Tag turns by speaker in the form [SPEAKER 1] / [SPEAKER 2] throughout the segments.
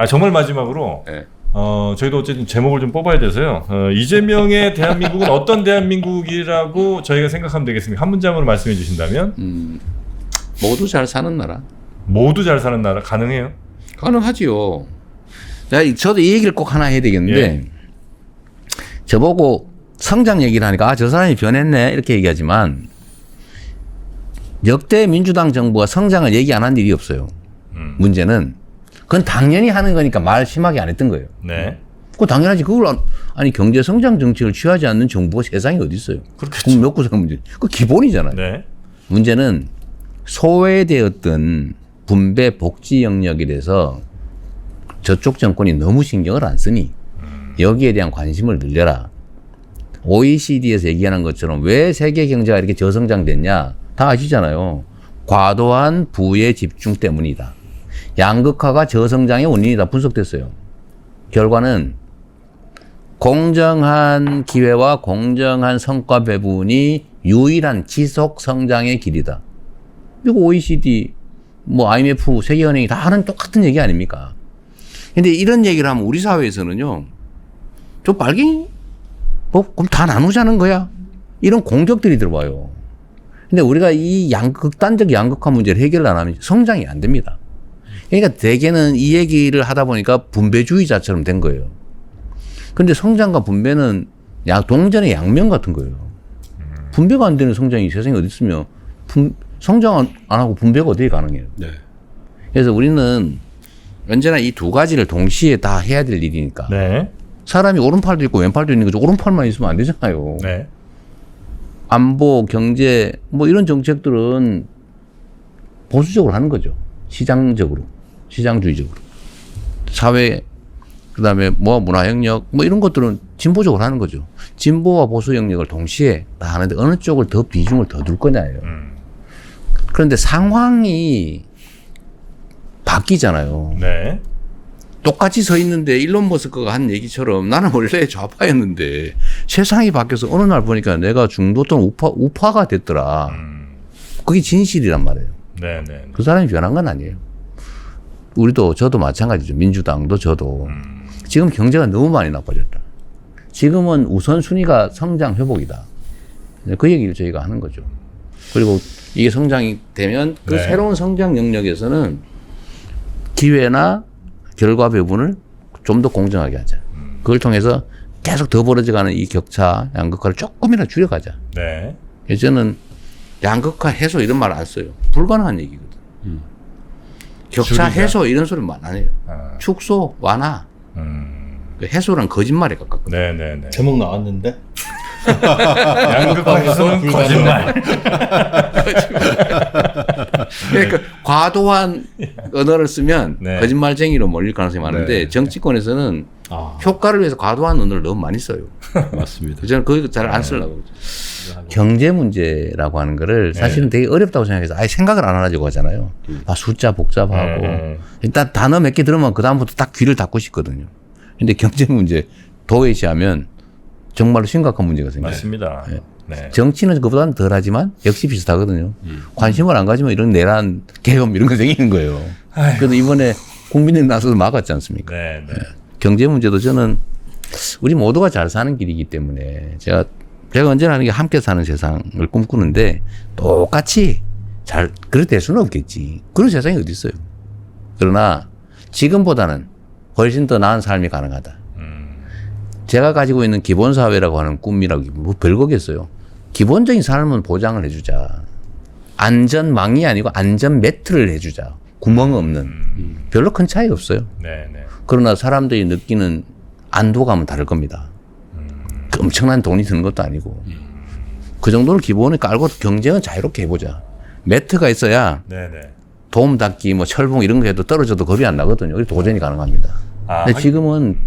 [SPEAKER 1] 아 정말 마지막으로
[SPEAKER 2] 네.
[SPEAKER 1] 어 저희도 어쨌든 제목을 좀 뽑아야 돼서요. 어, 이재명의 대한민국은 어떤 대한민국이라고 저희가 생각하면 되겠습니까? 한 문장으로 말씀해 주신다면
[SPEAKER 2] 음, 모두 잘 사는 나라.
[SPEAKER 1] 모두 잘 사는 나라 가능해요?
[SPEAKER 2] 가능하지요. 자, 이- 저도 이 얘기를 꼭 하나 해야 되겠는데,
[SPEAKER 1] 예.
[SPEAKER 2] 저보고 성장 얘기를 하니까, 아, 저 사람이 변했네. 이렇게 얘기하지만, 역대 민주당 정부가 성장을 얘기 안 한 일이 없어요.
[SPEAKER 1] 음.
[SPEAKER 2] 문제는, 그건 당연히 하는 거니까 말 심하게 안 했던 거예요.
[SPEAKER 1] 네.
[SPEAKER 2] 그거 당연하지. 그걸, 안- 아니, 경제 성장 정책을 취하지 않는 정부가 세상에 어디 있어요.
[SPEAKER 1] 그렇겠죠.
[SPEAKER 2] 몇 구석 문제. 그 기본이잖아요.
[SPEAKER 1] 네.
[SPEAKER 2] 문제는 소외되었던 분배 복지 영역에 대해서 저쪽 정권이 너무 신경을 안 쓰니 여기에 대한 관심을 늘려라. OECD에서 얘기하는 것처럼 왜 세계 경제가 이렇게 저성장됐냐? 다 아시잖아요. 과도한 부의 집중 때문이다. 양극화가 저성장의 원인이다 분석됐어요. 결과는 공정한 기회와 공정한 성과 배분이 유일한 지속 성장의 길이다. 이거 OECD, 뭐 IMF, 세계은행이 다 하는 똑같은 얘기 아닙니까? 근데 이런 얘기를 하면 우리 사회에서는요, 저 빨갱이? 뭐, 그럼 다 나누자는 거야? 이런 공격들이 들어와요. 근데 우리가 이 양, 극단적 양극화 문제를 해결을 안 하면 성장이 안 됩니다. 그러니까 대개는 이 얘기를 하다 보니까 분배주의자처럼 된 거예요. 근데 성장과 분배는 야, 동전의 양면 같은 거예요. 분배가 안 되는 성장이 세상에 어디 있으며 분, 성장 안, 안 하고 분배가 어디에 가능해요.
[SPEAKER 3] 네.
[SPEAKER 2] 그래서 우리는 언제나 이 두 가지를 동시에 다 해야 될 일이니까.
[SPEAKER 1] 네.
[SPEAKER 2] 사람이 오른팔도 있고 왼팔도 있는 거죠. 오른팔만 있으면 안 되잖아요.
[SPEAKER 1] 네.
[SPEAKER 2] 안보, 경제 뭐 이런 정책들은 보수적으로 하는 거죠. 시장적으로, 시장주의적으로. 사회 그 다음에 뭐 문화 영역 뭐 이런 것들은 진보적으로 하는 거죠. 진보와 보수 영역을 동시에 다 하는데 어느 쪽을 더 비중을 더 둘 거냐예요.
[SPEAKER 1] 음.
[SPEAKER 2] 그런데 상황이 바뀌잖아요.
[SPEAKER 1] 네.
[SPEAKER 2] 똑같이 서 있는데 일론 머스크가 한 얘기처럼 나는 원래 좌파였는데 세상이 바뀌어서 어느 날 보니까 내가 중도 또는 우파, 우파가 됐더라.
[SPEAKER 1] 음.
[SPEAKER 2] 그게 진실이란 말이에요.
[SPEAKER 1] 네, 네.
[SPEAKER 2] 그 사람이 변한 건 아니에요. 우리도 저도 마찬가지죠. 민주당도 저도.
[SPEAKER 1] 음.
[SPEAKER 2] 지금 경제가 너무 많이 나빠졌다. 지금은 우선순위가 성장 회복이다. 그 얘기를 저희가 하는 거죠. 그리고 이게 성장이 되면 그
[SPEAKER 1] 네.
[SPEAKER 2] 새로운 성장 영역에서는 기회나 결과 배분을 좀 더 공정하게 하자. 그걸 통해서 계속 더 벌어져가는 이 격차, 양극화를 조금이라도 줄여가자.
[SPEAKER 1] 네.
[SPEAKER 2] 예전은 양극화 해소 이런 말 안 써요. 불가능한 얘기거든. 격차
[SPEAKER 1] 줄이자.
[SPEAKER 2] 해소 이런 소리만 안 해요.
[SPEAKER 1] 아.
[SPEAKER 2] 축소, 완화.
[SPEAKER 1] 음.
[SPEAKER 2] 그 해소란 거짓말에 가깝거든.
[SPEAKER 1] 네, 네, 네.
[SPEAKER 3] 제목 나왔는데
[SPEAKER 1] 양극화에서는 거짓말.
[SPEAKER 2] 그러니까 과도한 언어를 쓰면
[SPEAKER 1] 네.
[SPEAKER 2] 거짓말쟁이로 몰릴 가능성이 많은데
[SPEAKER 3] 네.
[SPEAKER 2] 정치권에서는
[SPEAKER 3] 아
[SPEAKER 2] 효과를 위해서 과도한 언어를 너무 많이 써요.
[SPEAKER 3] 맞습니다.
[SPEAKER 2] 저는 그거 잘 안 쓰려고. 경제 문제라고 하는 거를 사실은 되게 어렵다고 생각해서 아예 생각을 안 하려고 하잖아요. 아, 숫자 복잡하고
[SPEAKER 1] 음.
[SPEAKER 2] 일단 단어 몇 개 들으면 그다음부터 딱 귀를 닫고 싶거든요. 근데 경제 문제 도외시하면 정말로 심각한 문제가 생겨요.
[SPEAKER 1] 맞습니다. 네.
[SPEAKER 2] 정치는 그보다는 덜 하지만 역시 비슷하거든요. 관심을 안 가지면 이런 내란, 계엄 이런 거 생기는 거예요. 그래도 이번에 국민들이 나서서 막았지 않습니까?
[SPEAKER 1] 네, 네.
[SPEAKER 2] 경제 문제도 저는 우리 모두가 잘 사는 길이기 때문에 제가 제가 언제나 하는 게 함께 사는 세상을 꿈꾸는데 똑같이 잘 그렇게 될 수는 없겠지. 그런 세상이 어디 있어요. 그러나 지금보다는 훨씬 더 나은 삶이 가능하다.
[SPEAKER 1] 음.
[SPEAKER 2] 제가 가지고 있는 기본 사회라고 하는 꿈이라고 뭐 별거겠어요. 기본적인 삶은 보장을 해주자. 안전망이 아니고 안전 매트를 해주자. 구멍 없는. 별로 큰 차이 없어요.
[SPEAKER 1] 네, 네.
[SPEAKER 2] 그러나 사람들이 느끼는 안도감은 다를 겁니다. 그 엄청난 돈이 드는 것도 아니고. 그 정도는 기본에 깔고 경쟁은 자유롭게 해보자. 매트가 있어야
[SPEAKER 1] 네, 네.
[SPEAKER 2] 도움 닫기, 뭐 철봉 이런 거 해도 떨어져도 겁이 안 나거든요. 그래서 도전이 가능합니다.
[SPEAKER 1] 아,
[SPEAKER 2] 근데 지금은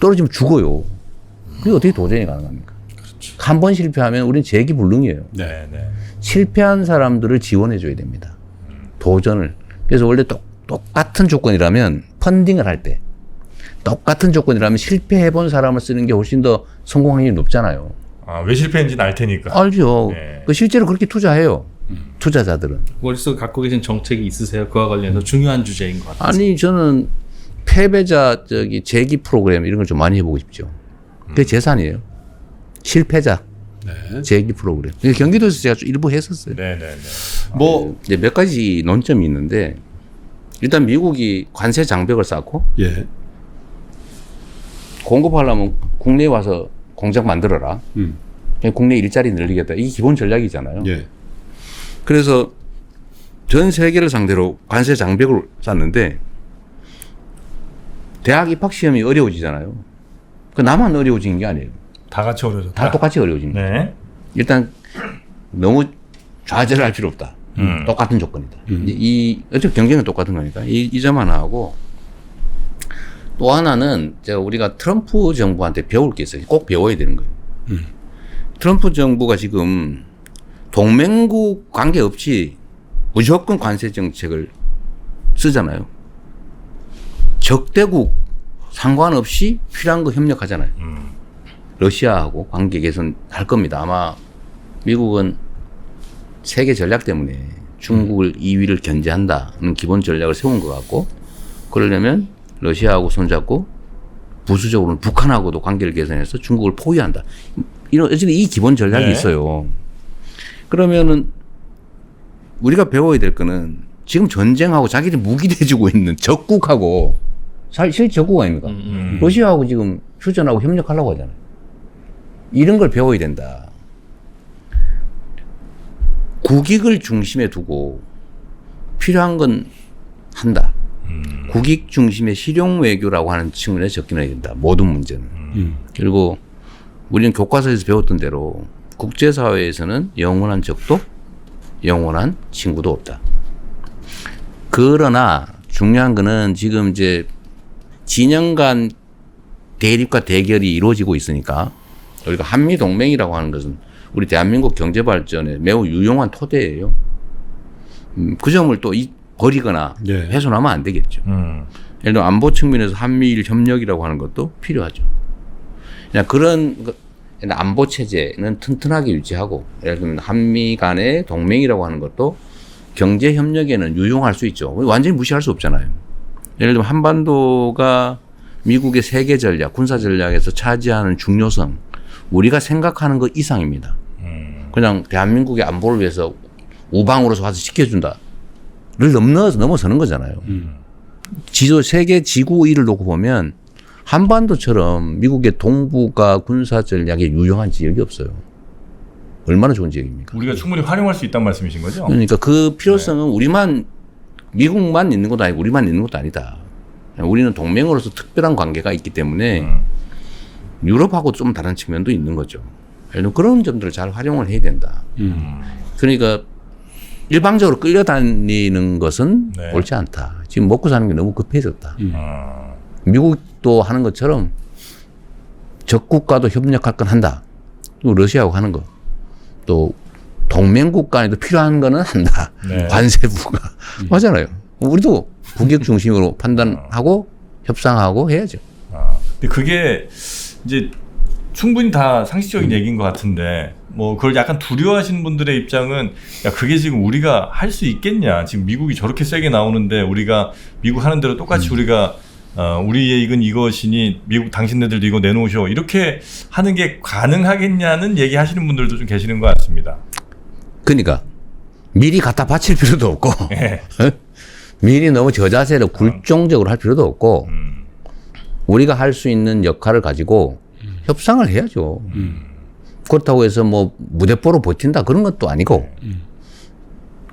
[SPEAKER 2] 떨어지면 죽어요. 그게 어떻게 도전이 가능합니까? 한 번 실패하면 우리는 재기불능이에요.
[SPEAKER 1] 네, 네.
[SPEAKER 2] 실패한 사람들을 지원해 줘야 됩니다. 도전을. 그래서 원래 똑, 똑같은 조건이라면 펀딩을 할 때 똑같은 조건이라면 실패해 본 사람을 쓰는 게 훨씬 더 성공 확률이 높잖아요.
[SPEAKER 1] 아, 왜 실패했는지는 알 테니까.
[SPEAKER 2] 알죠.
[SPEAKER 1] 네.
[SPEAKER 2] 그 실제로 그렇게 투자해요. 투자자들은.
[SPEAKER 3] 머릿속에 갖고 계신 정책이 있으세요? 그와 관련해서 중요한 주제인 것 같아요.
[SPEAKER 2] 아니 저는 패배자 저기 재기 프로그램 이런 걸 좀 많이 해보고 싶죠. 그게 재산이에요. 실패자
[SPEAKER 3] 네.
[SPEAKER 2] 재기 프로그램. 경기도에서 제가 좀 일부 했었어요.
[SPEAKER 1] 네 네 네.
[SPEAKER 3] 뭐
[SPEAKER 2] 이제 몇 가지 논점이 있는데 일단 미국이 관세 장벽을 쌓고
[SPEAKER 3] 예.
[SPEAKER 2] 공급하려면 국내에 와서 공장 만들어라.
[SPEAKER 3] 음.
[SPEAKER 2] 국내 일자리 늘리겠다. 이게 기본 전략이잖아요.
[SPEAKER 3] 예.
[SPEAKER 2] 그래서 전 세계를 상대로 관세 장벽을 쌓는데 대학 입학 시험이 어려워지잖아요. 그 나만 어려워진 게 아니에요.
[SPEAKER 1] 다 같이 어려졌다.
[SPEAKER 2] 다 똑같이 어려워집니다.
[SPEAKER 1] 네.
[SPEAKER 2] 일단 너무 좌절할 필요 없다.
[SPEAKER 1] 음.
[SPEAKER 2] 똑같은 조건이다. 이제 이 어차피 경쟁은 똑같은 거니까 이, 이 점 하나 하고 또 하나는 제가 우리가 트럼프 정부한테 배울 게 있어요. 꼭 배워야 되는 거예요. 트럼프 정부가 지금 동맹국 관계 없이 무조건 관세 정책을 쓰잖아요. 적대국 상관없이 필요한 거 협력하잖아요. 러시아하고 관계 개선 할 겁니다. 아마 미국은 세계 전략 때문에 중국을 2위를 견제한다는 기본 전략을 세운 것 같고 그러려면 러시아하고 손잡고 부수적으로는 북한하고도 관계를 개선해서 중국을 포위한다. 이런 어쨌든 이 기본 전략이
[SPEAKER 1] 네.
[SPEAKER 2] 있어요. 그러면은 우리가 배워야 될 거는 지금 전쟁하고 자기들이 무기 대주고 있는 적국하고 사실 적국 아닙니까?
[SPEAKER 1] 음.
[SPEAKER 2] 러시아하고 지금 휴전하고 협력하려고 하잖아요. 이런 걸 배워야 된다. 국익을 중심에 두고 필요한 건 한다. 국익 중심의 실용 외교라고 하는 측면에 접근해야 된다. 모든 문제는.
[SPEAKER 3] 음.
[SPEAKER 2] 그리고 우리는 교과서에서 배웠던 대로 국제사회에서는 영원한 적도 영원한 친구도 없다. 그러나 중요한 거는 지금 이제 진영 간 대립과 대결이 이루어지고 있으니까 우리가 한미 동맹이라고 하는 것은 우리 대한민국 경제 발전에 매우 유용한 토대예요. 음, 그 점을 또 이- 버리거나
[SPEAKER 3] 예.
[SPEAKER 2] 훼손하면 안 되겠죠.
[SPEAKER 1] 음.
[SPEAKER 2] 예를 들어 안보 측면에서 한미일 협력이라고 하는 것도 필요하죠. 그냥 그런 거- 안보 체제는 튼튼하게 유지하고 예를 들면 한미 간의 동맹이라고 하는 것도 경제 협력에는 유용할 수 있죠. 완전히 무시할 수 없잖아요. 예를 들면 한반도가 미국의 세계 전략, 군사 전략에서 차지하는 중요성 우리가 생각하는 것 이상입니다. 그냥 대한민국의 안보를 위해서 우방으로서 와서 지켜준다를 넘어 넘어서는 거잖아요. 지도 세계 지구 위를 놓고 보면 한반도처럼 미국의 동북아 군사 전략에 유용한 지역이 없어요. 얼마나 좋은 지역입니까?
[SPEAKER 1] 우리가 충분히 활용할 수 있다는 말씀이신 거죠?
[SPEAKER 2] 그러니까 그 필요성은 우리만 미국만 있는 것도 아니고 우리만 있는 것도 아니다. 우리는 동맹으로서 특별한 관계가 있기 때문에
[SPEAKER 1] 음.
[SPEAKER 2] 유럽하고 좀 다른 측면도 있는 거죠. 그런 점들을 잘 활용을 해야 된다.
[SPEAKER 3] 음.
[SPEAKER 2] 그러니까 일방적으로 끌려다니는 것은
[SPEAKER 1] 네.
[SPEAKER 2] 옳지 않다. 지금 먹고 사는 게 너무 급해졌다.
[SPEAKER 1] 아,
[SPEAKER 2] 미국도 하는 것처럼 적국과도 협력할 건 한다. 또 러시아하고 하는 거. 또 동맹국 간에도 필요한 거는 한다.
[SPEAKER 1] 네.
[SPEAKER 2] 관세부가. 맞잖아요. 우리도 국익 중심으로 판단하고 협상하고 해야죠.
[SPEAKER 1] 아. 근데 그게 이제 충분히 다 상식적인 얘기인 것 같은데 뭐 그걸 약간 두려워하시는 분들의 입장은 야 그게 지금 우리가 할 수 있겠냐 지금 미국이 저렇게 세게 나오는데 우리가 미국 하는 대로 똑같이 우리가 어, 우리의 이건 이것이니 미국 당신네들도 이거 내놓으셔 이렇게 하는 게 가능하겠냐는 얘기하시는 분들도 좀 계시는 것 같습니다.
[SPEAKER 2] 그러니까 미리 갖다 바칠 필요도 없고
[SPEAKER 1] 예.
[SPEAKER 2] 미리 너무 저자세로 굴종적으로 할 필요도 없고
[SPEAKER 1] 음.
[SPEAKER 2] 우리가 할 수 있는 역할을 가지고 협상을 해야죠. 그렇다고 해서 뭐 무대뽀로 버틴다 그런 것도 아니고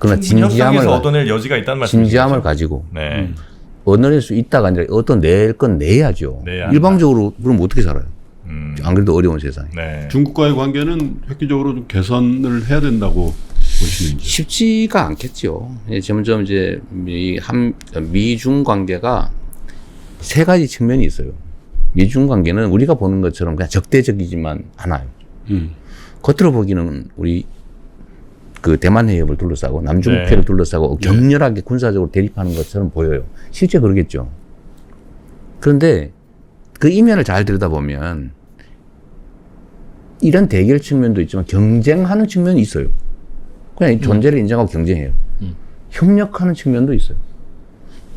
[SPEAKER 2] 그러나
[SPEAKER 1] 충분히
[SPEAKER 2] 진지함을
[SPEAKER 1] 얻어낼 여지가 있다는 말씀이죠.
[SPEAKER 2] 진지함을 가지고
[SPEAKER 1] 네.
[SPEAKER 2] 얻어낼 수 있다가 아니라 얻어낼 건 내야죠.
[SPEAKER 1] 내야 한다.
[SPEAKER 2] 일방적으로 그럼 어떻게 살아요?
[SPEAKER 1] 음.
[SPEAKER 2] 안 그래도 어려운 세상에.
[SPEAKER 1] 네.
[SPEAKER 3] 중국과의 관계는 획기적으로 좀 개선을 해야 된다고 보시는지.
[SPEAKER 2] 쉽지가 않겠죠. 이제 점점 이제 미, 한, 미중 관계가 세 가지 측면이 있어요. 미중 관계는 우리가 보는 것처럼 그냥 적대적이지만 않아요.
[SPEAKER 3] 음.
[SPEAKER 2] 겉으로 보기는 우리 그 대만 해협을 둘러싸고 남중국해를
[SPEAKER 1] 네.
[SPEAKER 2] 둘러싸고 격렬하게 군사적으로 대립하는 것처럼 보여요. 실제 그러겠죠. 그런데 그 이면을 잘 들여다보면 이런 대결 측면도 있지만 경쟁하는 측면이 있어요. 그냥 이 존재를 인정하고 경쟁해요. 협력하는 측면도 있어요.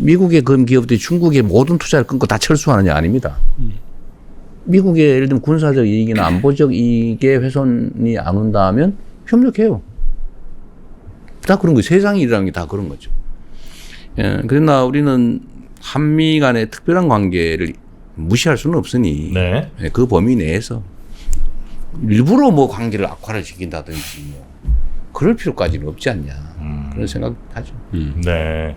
[SPEAKER 2] 미국의 금 기업들이 중국의 모든 투자를 끊고 다 철수하느냐 아닙니다. 미국의 예를 들면 군사적 이익이나 안보적 이익에 훼손이 안 온다 하면 협력해요. 다 그런 거 세상 일이라는 게 다 그런 거죠. 예, 그러나 우리는 한미 간의 특별한 관계를 무시할 수는 없으니
[SPEAKER 1] 네.
[SPEAKER 2] 예, 그 범위 내에서 일부러 뭐 관계를 악화를 시킨다든지 뭐 그럴 필요까지는 없지 않냐 그런 생각하죠.
[SPEAKER 1] 네.